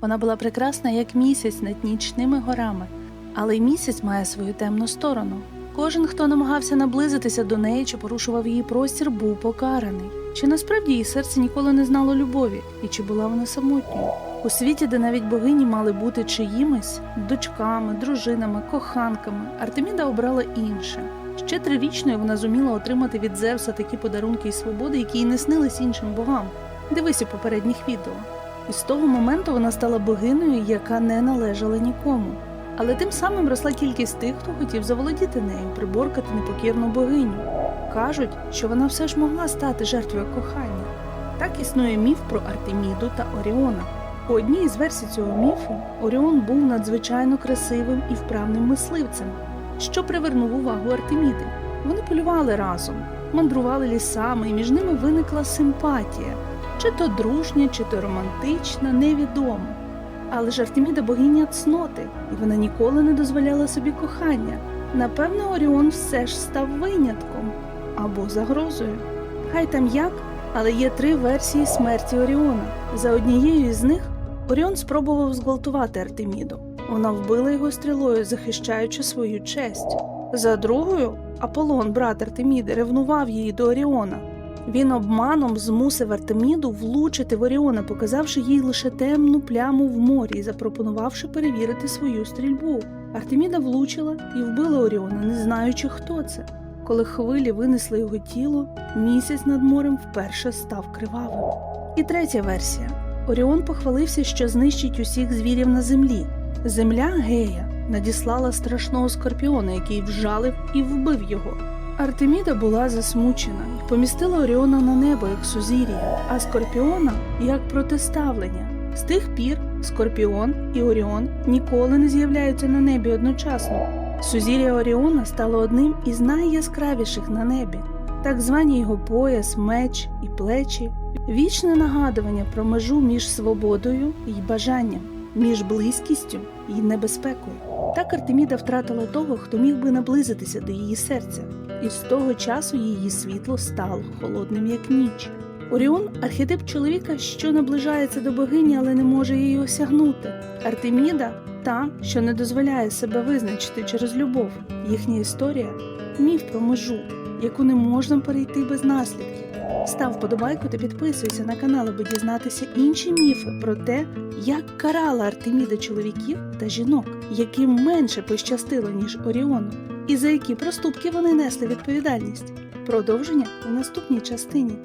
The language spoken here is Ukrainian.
Вона була прекрасна, як місяць над нічними горами, але й місяць має свою темну сторону. Кожен, хто намагався наблизитися до неї чи порушував її простір, був покараний. Чи насправді її серце ніколи не знало любові, і чи була вона самотньою? У світі, де навіть богині мали бути чиїмись дочками, дружинами, коханками, Артеміда обрала інше. Ще трирічною вона зуміла отримати від Зевса такі подарунки і свободи, які й не снились іншим богам. Дивись у попередніх відео. І з того моменту вона стала богинею, яка не належала нікому. Але тим самим росла кількість тих, хто хотів заволодіти нею, приборкати непокірну богиню. Кажуть, що вона все ж могла стати жертвою кохання. Так існує міф про Артеміду та Оріона. У одній із версій цього міфу Оріон був надзвичайно красивим і вправним мисливцем, що привернув увагу Артеміди. Вони полювали разом, мандрували лісами, і між ними виникла симпатія, чи то дружня, чи то романтична, невідомо. Але ж Артеміда богиня цноти, і вона ніколи не дозволяла собі кохання. Напевне, Оріон все ж став винятком або загрозою. Хай там як, але є три версії смерті Оріона. За однією з них Оріон спробував зґвалтувати Артеміду. Вона вбила його стрілою, захищаючи свою честь. За другою, Аполлон, брат Артеміди, ревнував її до Оріона. Він обманом змусив Артеміду влучити в Оріона, показавши їй лише темну пляму в морі і запропонувавши перевірити свою стрільбу. Артеміда влучила і вбила Оріона, не знаючи, хто це. Коли хвилі винесли його тіло, місяць над морем вперше став кривавим. І третя версія: Оріон похвалився, що знищить усіх звірів на землі. Земля Гея надіслала страшного скорпіона, який вжалив і вбив його. Артеміда була засмучена помістила Оріона на небо як сузір'я, а Скорпіона як протиставлення. З тих пір Скорпіон і Оріон ніколи не з'являються на небі одночасно. Сузір'я Оріона стало одним із найяскравіших на небі. Так звані його пояс, меч і плечі вічне нагадування про межу між свободою і бажанням, між близькістю і небезпекою. Так Артеміда втратила того, хто міг би наблизитися до її серця, і з того часу її світло стало холодним, як ніч. Оріон архетип чоловіка, що наближається до богині, але не може її осягнути. Артеміда та, що не дозволяє себе визначити через любов. Їхня історія міф про межу, яку не можна перейти без наслідків. Став вподобайку та підписуйся на канал, аби дізнатися інші міфи про те, як карала Артеміда чоловіків та жінок, яким менше пощастило, ніж Оріону, і за які проступки вони несли відповідальність. Продовження у наступній частині.